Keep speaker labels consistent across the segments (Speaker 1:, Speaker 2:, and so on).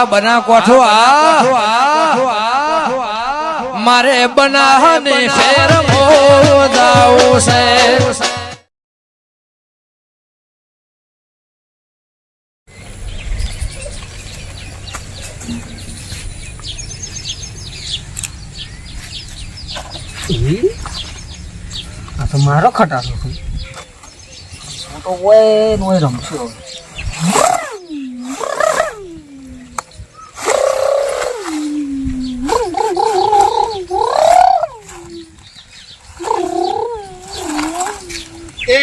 Speaker 1: આ? બના કોઠો આ? મારે બનાને ફેર મોદાઓ છે.
Speaker 2: આ તો મારો ખટારો છે. હું તો ઓય ને ઓય રમશું.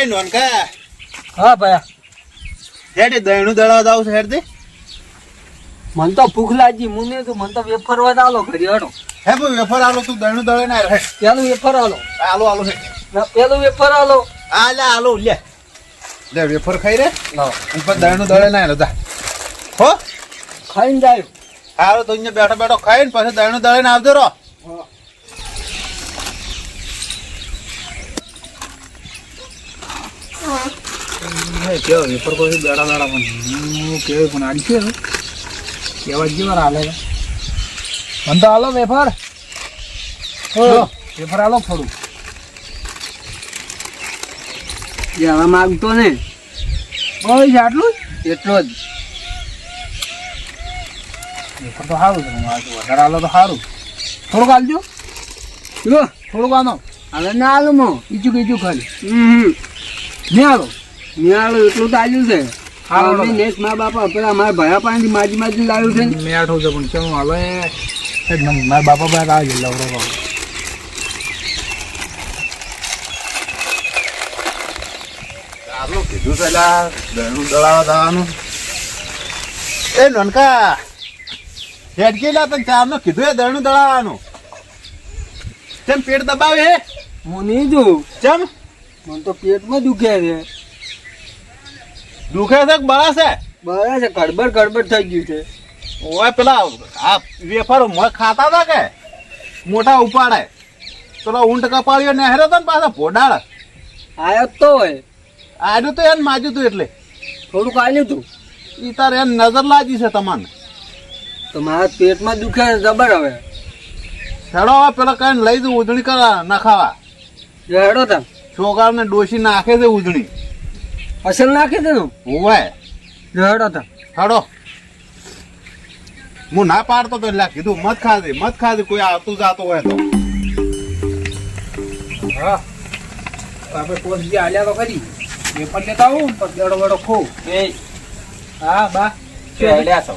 Speaker 3: એ નોનકા?
Speaker 2: હા ભાઈ.
Speaker 3: હેડે દહીણું દળવા દાવ છે હેડે
Speaker 2: મન તો ભૂખ લાગી મને તો મન તો વેફર વાદ આલો ઘરે હડો.
Speaker 3: હે ભાઈ વેફર આલો તું દહીણું દળે ના રહે
Speaker 2: પેલું વેફર આલો.
Speaker 3: આલો આલો હે
Speaker 2: પેલું વેફર આલો.
Speaker 3: આ લે આલો લે. લે વેફર ખાઈ રે
Speaker 2: લાવો
Speaker 3: ઉપર દહીણું દળે ના જા. હો?
Speaker 2: ખાઈને જાય.
Speaker 3: હારો તો અહીંયા બેઠો બેઠો ખાઈને પછી દહીણું દળે ને આવજો રો.
Speaker 2: કેવો? વેફર કોઈ બેડા બેડા પણ કેવું પણ આજ છે કેવા જેવા હાલે મને તો હાલો વેફર. વેફર હાલો થોડું. જવા માગતો ને. બસ આટલું એટલો જ. વેફર તો સારું છે વધારે હાલો તો સારું. થોડુંક હાલજો. થોડુંક આનો. હાલે ના હાલો મો. બીજું બીજું ખાલી હમ નહીં હાલો. નિયાળો એટલું તો આવ્યું છે. અમે નેક્સ્ટ મા બાપા પેલા મારા ભયા પાસેથી માજી માજી લાવ્યું છે ને. મેઠું છે પણ કેવું હાલે મારા બાપા પાસે આવે બાપા
Speaker 3: આટલું કીધું છે દહીણું દળાવ દાવાનું એ નોનકા હેડ કે લા તને ચારનું કીધું એ દહીણું દળાવાનું કેમ પેટ દબાવે હે?
Speaker 2: હું નહીં જોઉં.
Speaker 3: ચમ?
Speaker 2: મને તો પેટમાં દુખે છે.
Speaker 3: દુખે છે બળા છે?
Speaker 2: બરાબર છે ગડબડ ગડબડ થઈ ગયું છે.
Speaker 3: ઓય પેલા આ વેફર મોય ખાતા હતા કે? મોટા ઉપાડે. પેલો ઊંટ કપાળ્યો નહેરો તો ને પાછા ભોડાળ.
Speaker 2: આયો તો હોય.
Speaker 3: આડું તો એને માજ્યું તું એટલે.
Speaker 2: થોડુંક આવ્યું તું.
Speaker 3: એ તારે એને નજર લાગી છે તમને
Speaker 2: તો મારા પેટમાં દુખે જબર હવે.
Speaker 3: હેડો હવે પેલા કઈ લઈ દઉં ઉજળી કરા નખાવા.
Speaker 2: હેડો તા
Speaker 3: છોકરાને ડોસી નાખે છે ઉજણી
Speaker 2: અસલ નાખી દે નું?
Speaker 3: હોવે.
Speaker 2: જો હેડો તા.
Speaker 3: હેડો. હું ના પાડતો તો એટલે કીધું મત ખાધી મત ખાધી કોઈ આવતું જાતું હોય તો.
Speaker 2: હા. આપણે પોસ્ટ જે આલ્યા તો કરી પેપર લેતા આવું પણ દડો વડો ખો હા બા.
Speaker 4: હેડ્યા છો.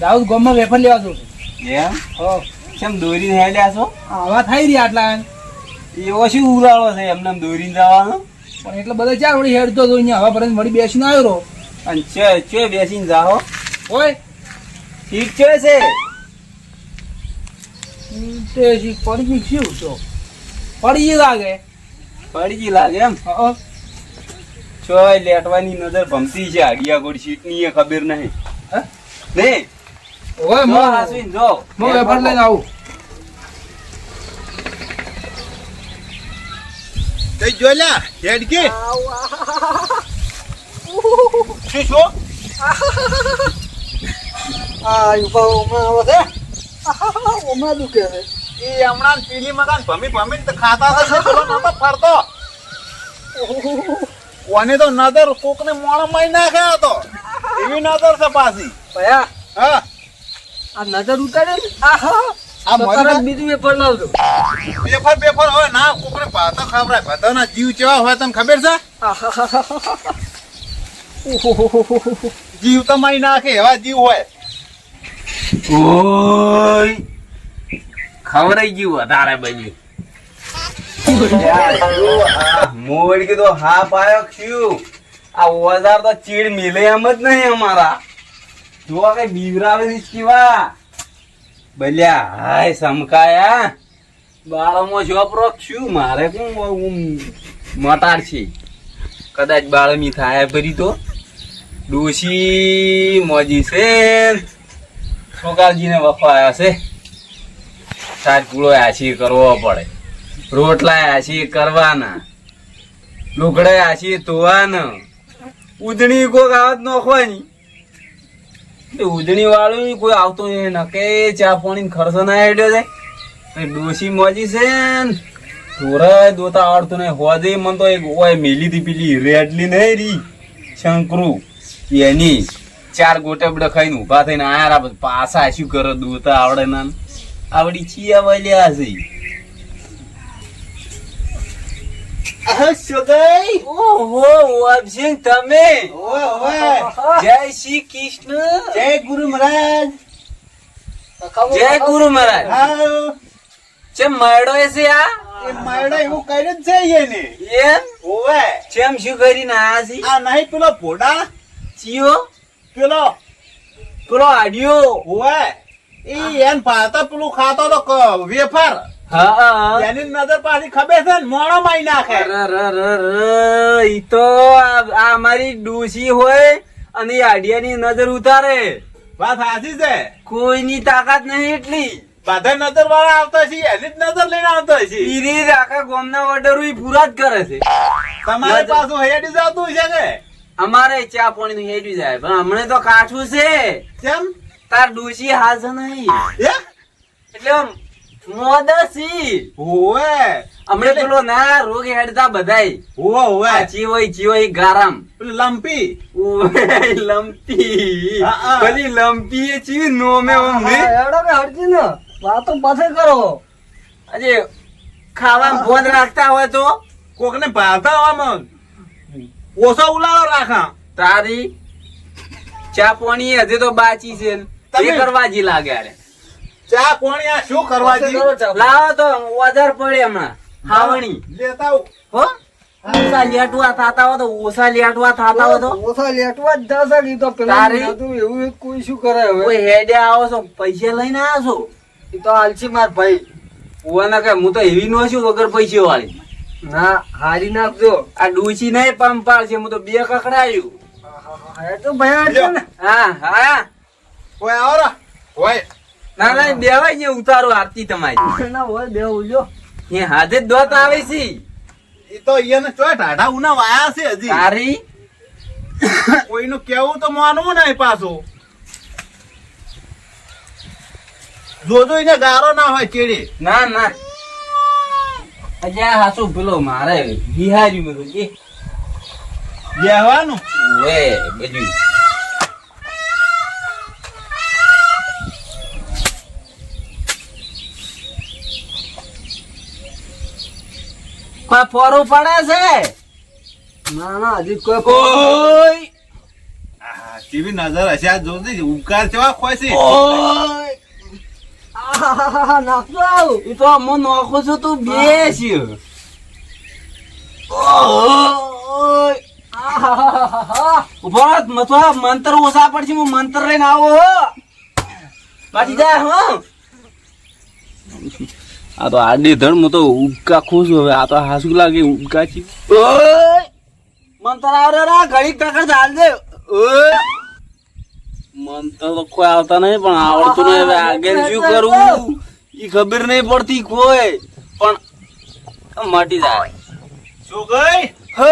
Speaker 2: દાઉદ ગોમમાં વેફર લેવા જવું
Speaker 4: એમ?
Speaker 2: હો.
Speaker 4: કેમ દોરીને હેડ્યા છો?
Speaker 2: આવા થઈ રહ્યા આટલા.
Speaker 4: એવો શું ઉરાળો છે? એમને એમ દોરીને જવાનો?
Speaker 2: પણ એટલે બધા ચાર વળી હેડતો હતો અહીંયા હવા પરત વળી બેસીને આવ્યો રહો.
Speaker 4: અને છે છે બેસીને જાઓ.
Speaker 2: ઓય.
Speaker 4: ઠીક છે છે.
Speaker 2: પડી ગઈ શું પડી ગઈ લાગે.
Speaker 4: પડી ગઈ લાગે એમ?
Speaker 2: હા
Speaker 4: છો લેટવાની નજર ભમતી છે આડિયા ગોળ સીટની એ ખબર નહીં.
Speaker 2: હે?
Speaker 4: ને?
Speaker 2: ઓય મો.
Speaker 4: હાસીન જો.
Speaker 2: મો વેફર લઈને આવું.
Speaker 3: તે જોઈ લે હેડ કે. શું છો?
Speaker 2: આ યુપા ઓમાં આવે છે. ઓમાં દુખે છે
Speaker 3: એ હમણાં પીલી મકાન ભમી ભમી ને ખાતા પેલો નતો ફરતો. કોને તો નજર કોકને મોણ મારી નાખે હતો તો. એવી નજર છે પાછી.
Speaker 2: ભયા?
Speaker 3: હા.
Speaker 2: આ નજર ઉતારે આહા.
Speaker 3: આ
Speaker 2: તરત બીજું વેફર લાવજો.
Speaker 3: બેફર બેફર હોય ના કોકને ભાતો ખવડાય. બધાના જીવ કેવા હોય તને ખબર છે? જીવ તો મારી નાખે એવા જીવ હોય.
Speaker 4: ઓય. ખવરાઈ ગયું વધારે બન્યું. મોડ કીધું હા પાયો શું આ ઓઝાર તો ચીડ મિલે એમ જ નહીં અમારા. જો કઈ બીવરાવે કેવા બલ્યા, હાય સમકાયા બાળમાં ચોપરો શું મારે કોણ મટાડ છે. કદાચ બાળમી થાય ભરી તો. ડોશી મોજી છે. છોકરાજીને વફાયા છે. સાત પૂળો આછી કરવો પડે. રોટલા આછી કરવાના. લુગડે આછી ધોવાના. ઉધણી કોક આવત નોખવાની. ઉજણી વાળું કોઈ આવતું નહીં. નકે ચા પાણી ખર્ચો ના હેડ્યો છે ડોસી મજી છે ને. દોતા આવડતું નહીં. હોજે મન તો એક ઓય મેલી હતી પેલી રેડલી નહીં રી શંકરુ, એની ચાર ગોટે ખાઈને ઊભા થઈને આયા પાછા શું કરે દોતા આવડે ના. આવડી ચિયા વાલ્યા છે. ઓહો વાબસિંહ તમે. જય શ્રી કૃષ્ણ.
Speaker 3: જય ગુરુ મહારાજ.
Speaker 4: જય ગુરુ મહારાજ.
Speaker 3: હા
Speaker 4: ચેમ મળ્યો છે આ?
Speaker 3: એ માયડા એવું કર્યું જ છે એને.
Speaker 4: એમ?
Speaker 3: ઓવે.
Speaker 4: ચેમ શું કરીને આયા છે?
Speaker 3: આ નહીં પેલો ભોડા?
Speaker 4: ચિયો?
Speaker 3: પેલો?
Speaker 4: પેલો આડિયો?
Speaker 3: ઓવે. એ એન પાતા પેલું ખાતો તો વેફર. એની નજર પાછી ખબર છે ને મોણો મારી નાખે.
Speaker 4: ઈ તો આ આ અમારી ડોશી હોય અને આડિયાની નજર ઉતારે.
Speaker 3: વાત સાચી છે.
Speaker 4: કોઈની તાકાત નહીં એટલી.
Speaker 3: બધા નજર વાળા આવતા છે એની જ નજર લઈને આવતા છે
Speaker 4: ઈરી આખા ગામના ઓર્ડર પૂરા જ કરે છે.
Speaker 3: તમારે પાછું હેડી જતું છે કે?
Speaker 4: અમારે ચા પાણી નું હેડ્યું જાય પણ હમણે તો કાઠું છે.
Speaker 3: કેમ?
Speaker 4: તાર ડોશી હાજર નહીં. એટલે મોદસી.
Speaker 3: ઓવે
Speaker 4: હમણે પેલો ના રોગ હેડતા બધાય.
Speaker 3: ઓવે ઓવે
Speaker 4: ચીવોય ચીવોય ગારામ.
Speaker 3: લંપી.
Speaker 4: ઓવે લંપી.
Speaker 3: હા, હા.
Speaker 4: લંપી એ ચી નોમે અમને
Speaker 2: એવડો કે હરજી ને વાતો પાસે કરો.
Speaker 4: આજે ખાવા ભોજ રાખતા હોય તો?
Speaker 3: કોકને ભાવતા આમાં ઓછો ઉલાળો રાખા.
Speaker 4: તારી ચા પાણી હજે તો બાચી છે. એ કરવા જી લાગે અરે
Speaker 3: ચા કોણી આ શું કરવા
Speaker 4: લાવો તો વધારે પડે હમણાં. હાવણી
Speaker 3: લેતા આવું.
Speaker 4: હો? લેટવા થતા હોય તો ઓછા લેટવા થતા હોય તો.
Speaker 2: ઓછા લેટવા જ થશે ઈ તો પેલા
Speaker 4: તારી-
Speaker 2: એવું કોઈ શું કરે હવે?
Speaker 4: કોઈ હેડે આવો છો પૈસા લઈને આવો છો?
Speaker 2: ઈ તો આલસી માર ભાઈ.
Speaker 4: ઓવાના કે હું તો એવી નો છું વગર પૈસે વાળી.
Speaker 2: ના હારી નાખજો.
Speaker 4: આ ડૂચી નહીં પંપાળ છે હું તો બે કકડાયું.
Speaker 2: ભયા છે ને.
Speaker 4: હા હા.
Speaker 3: કોઈ આવો રા. ઓય.
Speaker 4: ના ના બેવાય ને ઉતારો આરતી તમારી.
Speaker 2: ના હોય બે ઉલ્યો.
Speaker 4: એ હાથે જ દોત આવે છે.
Speaker 3: એ તો ઈયાને ચોય ટાઢા ઉના વાયા છે હજી.
Speaker 4: તારી?
Speaker 3: કોઈનું કેવું તો માનવું નહીં પાછું. જોજો એને ગારો ના હોય ચેડી.
Speaker 4: ના ના. અજા હાસુ પેલો મારે બિહારી મેં કે
Speaker 3: બેહવાનું?
Speaker 4: ઓએ બધું. કોઈ ફોરું પડે છે?
Speaker 2: ના ના હજી કોઈ
Speaker 3: કોઈ કેવી નજર હશે? આ જોતી ઉપકાર કેવા ખોય છે?
Speaker 2: નાખજો આવું.
Speaker 4: એ તો હું નોખું છું તું બેસ ઓય!
Speaker 2: આહાહાહા.
Speaker 4: ઊભો મંત્ર ઓછા પડશે હું મંત્ર લઈને આવો હો. પાછી જા હો. આ તો આડી ધડ હું તો ઉબકા ખુશ હવે. આ તો હાસુ લાગે ઉબકા છે મંતર આવરે રા ઘડી ટકર ચાલ દે મંતર તો કોઈ આવતા નહીં પણ આવડતું નહીં. હવે આગળ શું કરવું ઈ ખબર નહીં પડતી કોઈ. પણ મટી જાય.
Speaker 3: શું કઈ?
Speaker 4: હો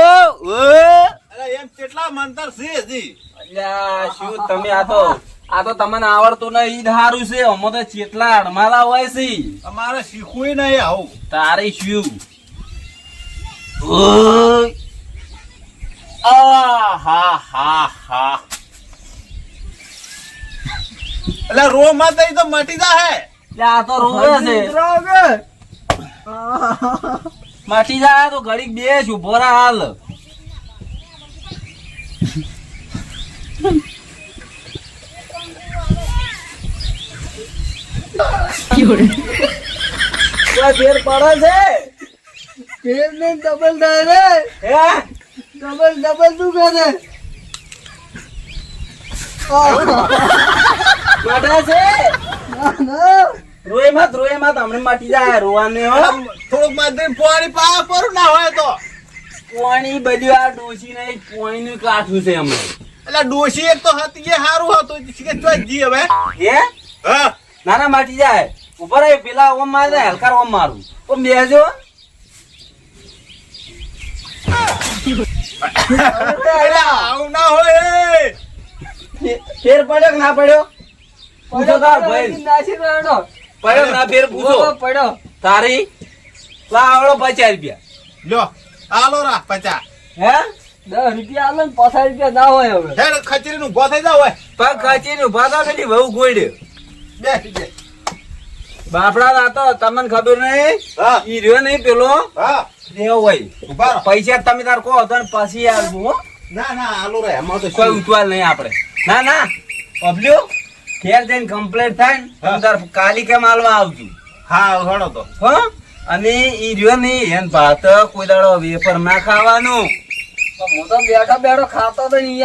Speaker 3: અરે એમ કેટલા મંતર છે હજી?
Speaker 4: અલ્યા શું તમે આ તો આ તો તમને આવડતું ને ઈ જ હારું છે. અમે તો ચેટલા અડમાલા હોય છે.
Speaker 3: અમારે શીખવું નહીં આવું.
Speaker 4: તારે શું? હા હા હા.
Speaker 3: એટલે રો માં તો તો મટી
Speaker 4: લે આ તો રોવે છે. માટી જાય તો ઘડીક બેસ છું રહે હાલ.
Speaker 2: ફેર પડે છે ફેર ને ડબલ થાય રે
Speaker 4: હે
Speaker 2: ડબલ ડબલ શું કરે
Speaker 4: માટા છે રોય મત રોય મત હમણાં માટી જાય રોવાને હો
Speaker 3: થોડુંક માથે પાણી પા પર ના હોય તો
Speaker 4: પોણી બધું આ ડોસી ને પોણી નું કાઠું છે હમણાં
Speaker 3: એટલે ડોસી એક તો હતી એ સારું હતું કે જી હવે.
Speaker 4: હે
Speaker 3: હા.
Speaker 4: નાના માટી જાય. ઉપર એ પેલા ઓમ મારે હલકાર ઓમ મારું. ઓમ
Speaker 3: મેજો આવું ના હોય.
Speaker 4: ફેર પડ્યો કે ના પડ્યો? પૂછો તાર ભાઈ. પડ્યો ના ફેર પૂછો?
Speaker 2: પડ્યો.
Speaker 4: તારી? લાવડો પચાસ રૂપિયા.
Speaker 3: લ્યો આલો રા પચાસ.
Speaker 4: હે?
Speaker 2: દસ રૂપિયા આલો ને પચાસ રૂપિયા ના હોય હવે.
Speaker 3: ખચરી નું ઊભો થઈ જાવ હોય
Speaker 4: પગ ખચીને ઊભા થા પેલી વહુ ગોઈડ્યો
Speaker 3: બે બે
Speaker 4: બાપડા રાતો તમને ખબર નહીં?
Speaker 3: હા.
Speaker 4: ઈ રહ્યો નહીં પેલો?
Speaker 3: હા.
Speaker 4: રેવો હોય. પૈસા તમે તાર કહો તો પછી આવજો હો.
Speaker 3: ના ના આલો રે એમાં તો
Speaker 4: કોઈ? ઉતવાલ નહીં આપણે. ના ના. પબ્લ્યો ઘેર જઈને કમ્પ્લેટ થાય ને. તાર કાલી કેમ આલવા આવજો
Speaker 3: હા હળો તો.
Speaker 4: હો? અને ઈ રહ્યો નહીં એન ભાત કોઈ દાડો વેપર ના ખાવાનું.
Speaker 2: હું તો બેઠો બેઠો ખાતો તો નહીં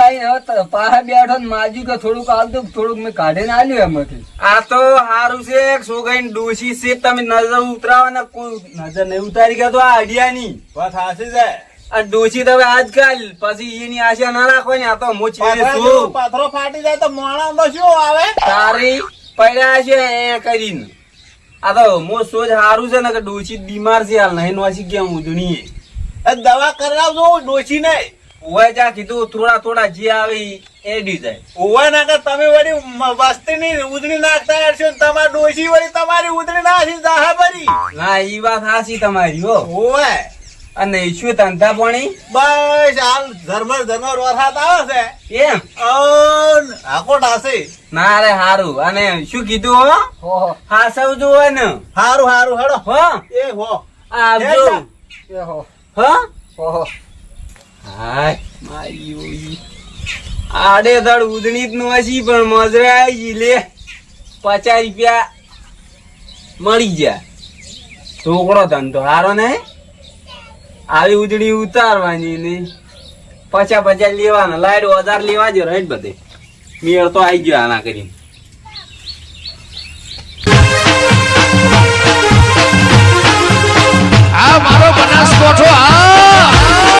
Speaker 2: પાસે બેઠો ને કે થોડુંક આવતું થોડુંક મેં કાઢીને આલ્યું એમાંથી.
Speaker 4: આ તો હારું છે સોગાઈ ડોશી છે તમે નજર ઉતરાવાના કોઈ નજર નહીં ઉતારી ગયા તો આ અડિયાની
Speaker 3: વાત
Speaker 4: આ ડોશી તો આજકાલ પછી એની આશા ના રાખો ને આ તો
Speaker 3: પાથરા
Speaker 4: શું?
Speaker 3: પાથરો ફાટી જાય તો મોણા શું આવે?
Speaker 4: તારી પડ્યા છે એ કરીને. આ તો મો સોજ સારું છે ને કે ડોશી બીમાર છે હાલ નહીં નોસી ગયા ઉધણી
Speaker 3: એ દવા કરાવજો ડોશી નહીં
Speaker 4: ઓય જા કીધું થોડા થોડા જે આવે એ એડી જાય.
Speaker 3: ઓવા નાખે તમે વળી વસ્તી ની ઉધડી નાખતા હશો તમારી ડોસી વળી તમારી ઉધડી નાખી દાહા ભરી
Speaker 4: ના ઈ વાત હાસી તમારી હો.
Speaker 3: ઓવે
Speaker 4: અને શું ધંધા પાણી?
Speaker 3: બસ હાલ ધર્મર ધર્મર વરસાદ આવે છે.
Speaker 4: એમ?
Speaker 3: આકોટ હશે
Speaker 4: ના રે હારું. અને શું કીધું હો? હાસવજો હોય ને
Speaker 3: હારું હારું હેડો.
Speaker 4: હો?
Speaker 3: એ હો.
Speaker 4: આવજો.
Speaker 2: એ હો.
Speaker 4: હા? ઓહો. આડે દાડ ઉદણી જ નોસી પણ મજરે આવી લે. પચાસ રૂપિયા મળી જાય. છોકરો ધંધો હારો ને? આવી ઉજળી ઉતારવાની ને. પચાસ પચા લેવાના લાઈટ વધાર લેવા જો રાઈટ બધે. મેળ તો આવી ગયો આના કરીને. મારો બનાસકોઠો